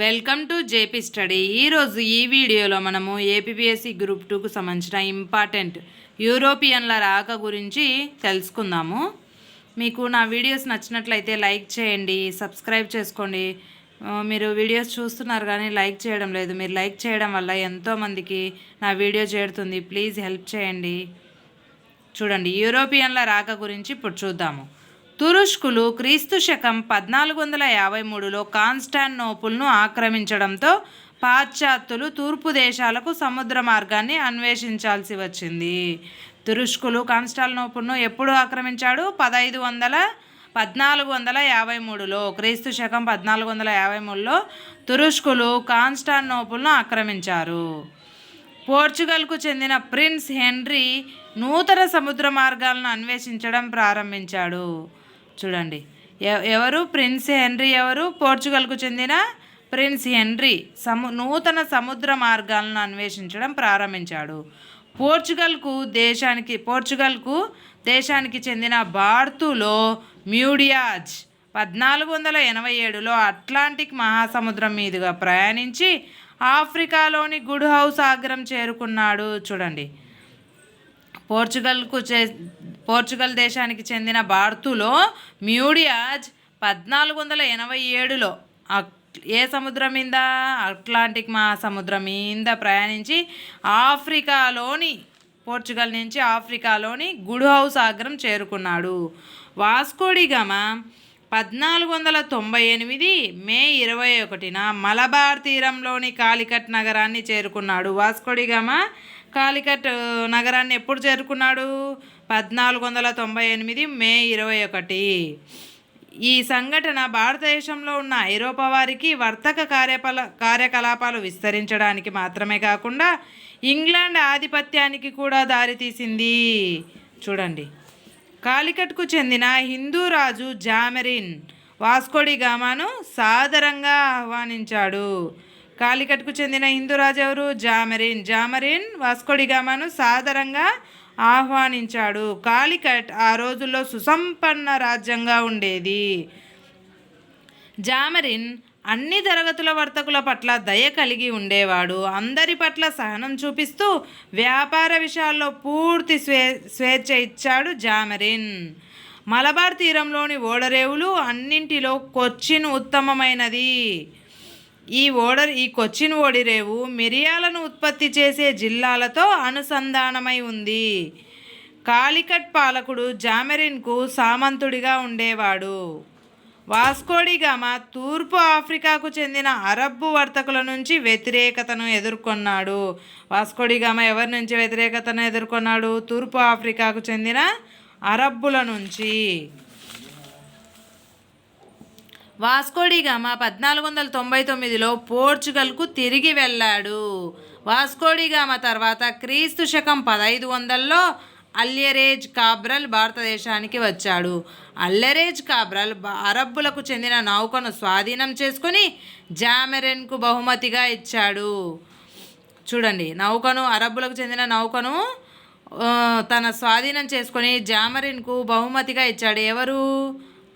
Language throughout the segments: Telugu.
వెల్కమ్ టు జేపీ స్టడీ ఈరోజు ఈ వీడియోలో మనము ఏపీఎస్సి గ్రూప్ టూకు సంబంధించిన ఇంపార్టెంట్ యూరోపియన్ల రాక గురించి తెలుసుకుందాము. మీకు నా వీడియోస్ నచ్చినట్లయితే లైక్ చేయండి సబ్స్క్రైబ్ చేసుకోండి. మీరు వీడియోస్ చూస్తున్నారు కానీ లైక్ చేయడం లేదు. మీరు లైక్ చేయడం వల్ల ఎంతోమందికి నా వీడియో చేరుతుంది. ప్లీజ్ హెల్ప్ చేయండి. చూడండి యూరోపియన్ల రాక గురించి ఇప్పుడు చూద్దాము. తురుష్కులు క్రీస్తు శకం పద్నాలుగు వందల యాభై మూడులో కాన్స్టాంటినోపుల్ను ఆక్రమించడంతో పాశ్చాత్యులు తూర్పు దేశాలకు సముద్ర మార్గాన్ని అన్వేషించాల్సి వచ్చింది. తురుష్కులు కాన్స్టాంటినోపుల్ను ఎప్పుడు ఆక్రమించాడు? పదహైదు వందల పద్నాలుగు వందల యాభై మూడులో. క్రీస్తు శకం పద్నాలుగు వందల యాభై మూడులో తురుష్కులు కాన్స్టాంటినోపుల్ను ఆక్రమించారు. పోర్చుగల్కు చెందిన ప్రిన్స్ హెన్రీ నూతన సముద్ర మార్గాలను అన్వేషించడం ప్రారంభించాడు. చూడండి. ఎవరు? ప్రిన్స్ హెన్రీ ఎవరు? పోర్చుగల్కు చెందిన ప్రిన్స్ హెన్రీ. సము నూతన సముద్ర మార్గాలను అన్వేషించడం ప్రారంభించాడు. పోర్చుగల్కు దేశానికి పోర్చుగల్కు దేశానికి చెందిన బార్తులో మ్యూడియాజ్ పద్నాలుగు వందల ఎనభై ఏడులో అట్లాంటిక్ మహాసముద్రం మీదుగా ప్రయాణించి ఆఫ్రికాలోని గుడ్ హౌస్ ఆగ్రం చేరుకున్నాడు. చూడండి. పోర్చుగల్కు చే పోర్చుగల్ దేశానికి చెందిన బార్తులో మ్యూడియాజ్ పద్నాలుగు వందల ఎనభై ఏడులో ఏ సముద్రం మీద అట్లాంటిక్ మహాసముద్రం మీద ప్రయాణించి ఆఫ్రికాలోని పోర్చుగల్ నుంచి ఆఫ్రికాలోని గుడ్ హౌస్ ఆగ్రం చేరుకున్నాడు. వాస్కోడిగమ పద్నాలుగు వందల తొంభై ఎనిమిది మే ఇరవై ఒకటిన మలబార్ తీరంలోని కాలికట్ నగరాన్ని చేరుకున్నాడు వాస్కోడిగమ కాలికట్ నగరాన్ని ఎప్పుడు చేరుకున్నాడు? పద్నాలుగు వందల తొంభై ఎనిమిది మే ఇరవై ఒకటి. ఈ సంఘటన భారతదేశంలో ఉన్న ఐరోపా వారికి వర్తక కార్యపల కార్యకలాపాలు విస్తరించడానికి మాత్రమే కాకుండా ఇంగ్లాండ్ ఆధిపత్యానికి కూడా దారితీసింది చూడండి. కాలికట్కు చెందిన హిందూ రాజు జామెరిన్ వాస్కోడి గామాను సాదరంగా ఆహ్వానించాడు. కాలికట్కు చెందిన హిందూ రాజు ఎవరు జామరిన్ వాస్కోడిగామాను సాదరంగా ఆహ్వానించాడు. కాలికట్ ఆ రోజుల్లో సుసంపన్న రాజ్యంగా ఉండేది. జామరిన్ అన్ని తరగతుల వర్తకుల పట్ల దయ కలిగి ఉండేవాడు. అందరి పట్ల సహనం చూపిస్తూ వ్యాపార విషయాల్లో పూర్తి స్వే స్వేచ్ఛ ఇచ్చాడు జామరిన్. మలబార్ తీరంలోని ఓడరేవులు అన్నింటిలో కొచ్చిన్ ఉత్తమమైనది. ఈ ఓడర్ ఈ కొచ్చిన్ ఓడిరేవు మిరియాలను ఉత్పత్తి చేసే జిల్లాలతో అనుసంధానమై ఉంది. కాలికట్ పాలకుడు జామెరిన్కు సామంతుడిగా ఉండేవాడు. వాస్కోడిగామ తూర్పు ఆఫ్రికాకు చెందిన అరబ్బు వర్తకుల నుంచి వ్యతిరేకతను ఎదుర్కొన్నాడు. వాస్కోడిగామ ఎవరి నుంచి వ్యతిరేకతను ఎదుర్కొన్నాడు? తూర్పు ఆఫ్రికాకు చెందిన అరబ్బుల నుంచి. వాస్కోడిగామ పద్నాలుగు వందల తొంభై తొమ్మిదిలో పోర్చుగల్కు తిరిగి వెళ్ళాడు. వాస్కోడిగామ తర్వాత క్రీస్తు శకం పదహైదు వందల్లో అల్యరేజ్ కాబ్రల్ భారతదేశానికి వచ్చాడు. అల్లెరేజ్ కాబ్రల్ అరబ్బులకు చెందిన నౌకను స్వాధీనం చేసుకొని జామెరెన్కు బహుమతిగా ఇచ్చాడు. చూడండి నౌకను అరబ్బులకు చెందిన నౌకను తన స్వాధీనం చేసుకొని జామరిన్కు బహుమతిగా ఇచ్చాడు. ఎవరు?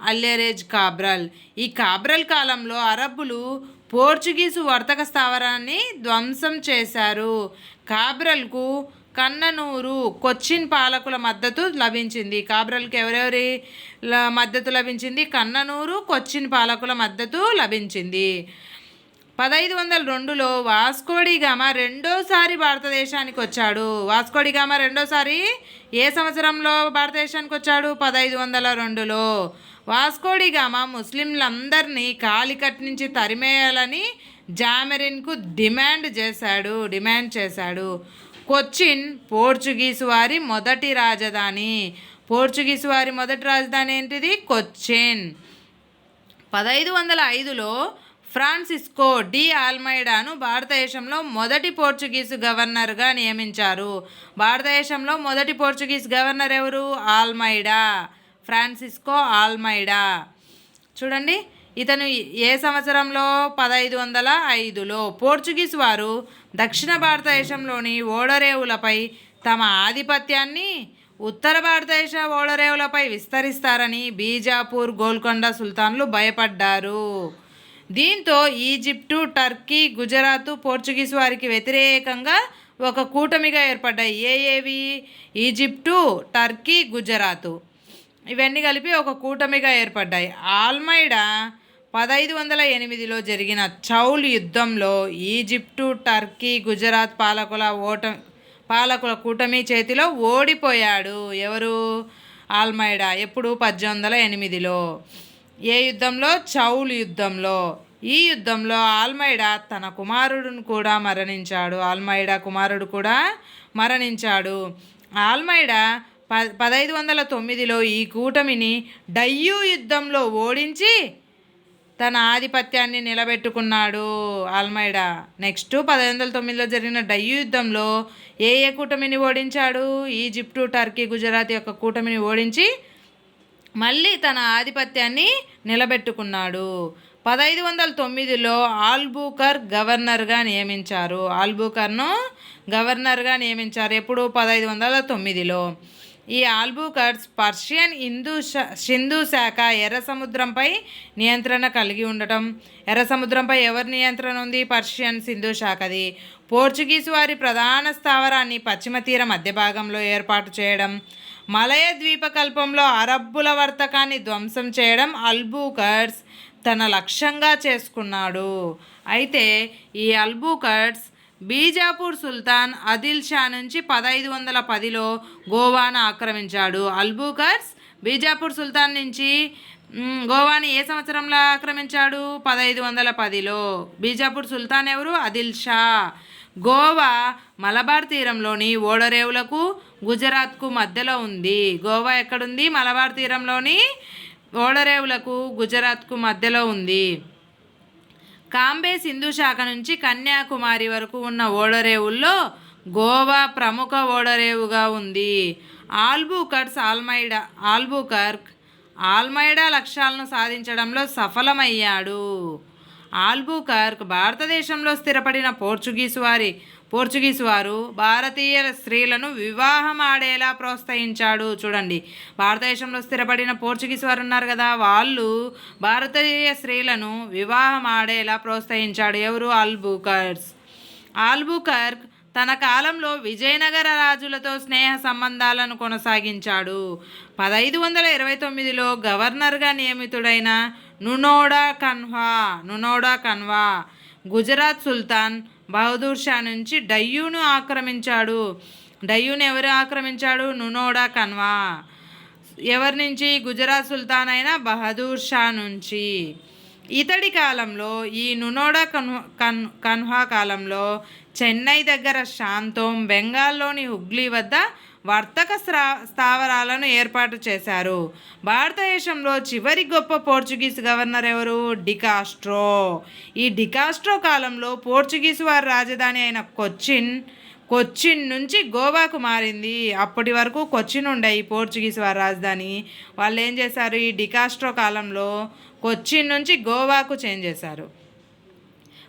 అల్లెరేజ్ కాబ్రల్. ఈ కాబ్రల్ కాలంలో అరబ్బులు పోర్చుగీసు వర్తక స్థావరాన్ని ధ్వంసం చేశారు. కాబ్రల్కు కన్ననూరు కొచ్చిన్ పాలకుల మద్దతు లభించింది. కాబ్రల్కి ఎవరెవరి మద్దతు లభించింది? కన్ననూరు కొచ్చిన్ పాలకుల మద్దతు లభించింది. పదహైదు వందల రెండులో వాస్కోడిగామ రెండోసారి భారతదేశానికి వచ్చాడు. వాస్కోడిగామ రెండోసారి ఏ సంవత్సరంలో భారతదేశానికి వచ్చాడు? పదహైదు వందల రెండులో. వాస్కోడిగామ ముస్లింలందరినీ కాలికట్ నుంచి తరిమేయాలని జామెరిన్కు డిమాండ్ చేశాడు డిమాండ్ చేశాడు. కొచ్చిన్ పోర్చుగీసు వారి మొదటి రాజధాని. పోర్చుగీసు వారి మొదటి రాజధాని ఏంటిది? కొచ్చిన్. పదహైదు వందల ఐదులో ఫ్రాన్సిస్కో డి ఆల్మైడాను భారతదేశంలో మొదటి పోర్చుగీసు గవర్నర్గా నియమించారు. భారతదేశంలో మొదటి పోర్చుగీస్ గవర్నర్ ఎవరు? ఆల్మైడా. Francisco Almeida. చూడండి ఇతను ఏ సంవత్సరంలో? పదహైదు వందల ఐదులో. పోర్చుగీస్ వారు దక్షిణ భారతదేశంలోని ఓడరేవులపై తమ ఆధిపత్యాన్ని ఉత్తర భారతదేశ ఓడరేవులపై విస్తరిస్తారని బీజాపూర్ గోల్కొండ సుల్తాన్లు భయపడ్డారు. దీంతో ఈజిప్టు టర్కీ గుజరాత్ పోర్చుగీస్ వారికి వ్యతిరేకంగా ఒక కూటమిగా ఏర్పడ్డాయి. ఏ ఏవి ఈజిప్టు టర్కీ గుజరాత్. ఇవన్నీ కలిపి ఒక కూటమిగా ఏర్పడ్డాయి. ఆల్మైడా పదహైదు వందల ఎనిమిదిలో జరిగిన చౌల్ యుద్ధంలో ఈజిప్టు టర్కీ గుజరాత్ పాలకుల ఓట పాలకుల కూటమి చేతిలో ఓడిపోయాడు ఎవరు? ఆల్మైడా ఎప్పుడు? పద్దెనిమిది వందల ఎనిమిదిలో. ఏ యుద్ధంలో? చౌల్ యుద్ధంలో. ఈ యుద్ధంలో ఆల్మైడా తన కుమారుడును కూడా మరణించాడు. ఆల్మైడా కుమారుడు కూడా మరణించాడు. ఆల్మైడా ప పదహైదు వందల తొమ్మిదిలో ఈ కూటమిని డయ్యూ యుద్ధంలో ఓడించి తన ఆధిపత్యాన్ని నిలబెట్టుకున్నాడు ఆల్మైడా. నెక్స్ట్ పదహైదు వందల తొమ్మిదిలో జరిగిన డయ్యూ యుద్ధంలో ఏ ఏ కూటమిని ఓడించాడు? ఈజిప్టు టర్కీ గుజరాత్ యొక్క కూటమిని ఓడించి మళ్ళీ తన ఆధిపత్యాన్ని నిలబెట్టుకున్నాడు. పదహైదు వందల తొమ్మిదిలో ఆల్బూకర్ గవర్నర్గా నియమించారు. ఆల్బూకర్ను గవర్నర్గా నియమించారు ఎప్పుడు? పదహైదు వందల తొమ్మిదిలో. ఈ ఆల్బూకర్స్ పర్షియన్ హిందూ సింధు శాఖ ఎర్ర సముద్రంపై నియంత్రణ కలిగి ఉండటం. ఎర్ర సముద్రంపై ఎవరి నియంత్రణ ఉంది? పర్షియన్ సింధు శాఖది. పోర్చుగీసు వారి ప్రధాన స్థావరాన్ని పశ్చిమ తీర మధ్య భాగంలో ఏర్పాటు చేయడం. మలయ ద్వీపకల్పంలో అరబ్బుల వర్తకాన్ని ధ్వంసం చేయడం అల్బూకర్స్ తన లక్ష్యంగా చేసుకున్నాడు. అయితే ఈ అల్బూకర్స్ బీజాపూర్ సుల్తాన్ ఆదిల్ షా నుంచి పదహైదు వందల పదిలో గోవాను ఆక్రమించాడు. అల్బూకర్స్ బీజాపూర్ సుల్తాన్ నుంచి గోవాని ఏ సంవత్సరంలో ఆక్రమించాడు? పదహైదు వందల పదిలో. బీజాపూర్ సుల్తాన్ ఎవరు? అదిల్ షా. గోవా మలబార్ తీరంలోని ఓడరేవులకు గుజరాత్కు మధ్యలో ఉంది. గోవా ఎక్కడుంది? మలబార్ తీరంలోని ఓడరేవులకు గుజరాత్కు మధ్యలో ఉంది. కాంబే సింధు శాఖ నుంచి కన్యాకుమారి వరకు ఉన్న ఓడరేవుల్లో గోవా ప్రముఖ ఓడరేవుగా ఉంది. ఆల్బూకర్స్ ఆల్మైడా ఆల్బూకర్క్ ఆల్మైడా లక్ష్యాలను సాధించడంలో సఫలమయ్యాడు. ఆల్బుకర్క్ భారతదేశంలో స్థిరపడిన పోర్చుగీసు వారి పోర్చుగీసు వారు భారతీయ స్త్రీలను వివాహం ఆడేలా ప్రోత్సహించాడు. చూడండి. భారతదేశంలో స్థిరపడిన పోర్చుగీసు వారు ఉన్నారు కదా. వాళ్ళు భారతీయ స్త్రీలను వివాహం ఆడేలా ప్రోత్సహించాడు. ఎవరు? ఆల్బుకర్స్ ఆల్బుకర్క్ తన కాలంలో విజయనగర రాజులతో స్నేహ సంబంధాలను కొనసాగించాడు. పదహైదు వందల ఇరవై తొమ్మిదిలో గవర్నర్గా నియమితుడైన నునోడా కన్వా నునోడా కన్వా. గుజరాత్ సుల్తాన్ బహదూర్ షా నుంచి డయ్యూను ఆక్రమించాడు. డయ్యూను ఎవరు ఆక్రమించాడు? నునోడా కన్వా. ఎవరి నుంచి? గుజరాత్ సుల్తాన్ అయిన బహదూర్ షా నుంచి. ఇతడి కాలంలో ఈ నునోడా కన్హా కన్ కన్హా కాలంలో చెన్నై దగ్గర శాంతం బెంగాల్లోని హుగ్లీ వద్ద వర్తక స్రా స్థావరాలను ఏర్పాటు చేశారు. భారతదేశంలో చివరి గొప్ప పోర్చుగీస్ గవర్నర్ ఎవరు? డికాస్ట్రో ఈ డికాస్ట్రో కాలంలో పోర్చుగీసు వారి రాజధాని అయిన కొచ్చిన్ కొచ్చిన్ నుంచి గోవాకు మారింది. అప్పటి వరకు కొచ్చిన్ ఉండే ఈ పోర్చుగీస్ వారి రాజధాని. వాళ్ళు ఏం చేశారు? ఈ డికాస్ట్రో కాలంలో కొచ్చిన్ నుంచి గోవాకు చేంజ్ చేశారు.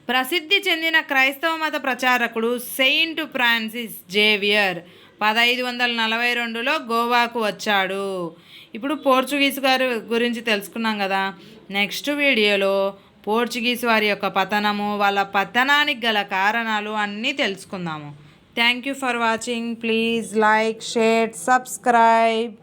ప్రసిద్ధి చెందిన క్రైస్తవ మత ప్రచారకుడు సెయింట్ ఫ్రాన్సిస్ జేవియర్ పదహైదు వందల నలభై రెండులో గోవాకు వచ్చాడు. ఇప్పుడు పోర్చుగీస్ గారు గురించి తెలుసుకున్నాం కదా. నెక్స్ట్ వీడియోలో పోర్చుగీస్ వారి యొక్క పతనము వాళ్ళ పతనానికి గల కారణాలు అన్నీ తెలుసుకుందాము. Thank you for watching. Please like share subscribe.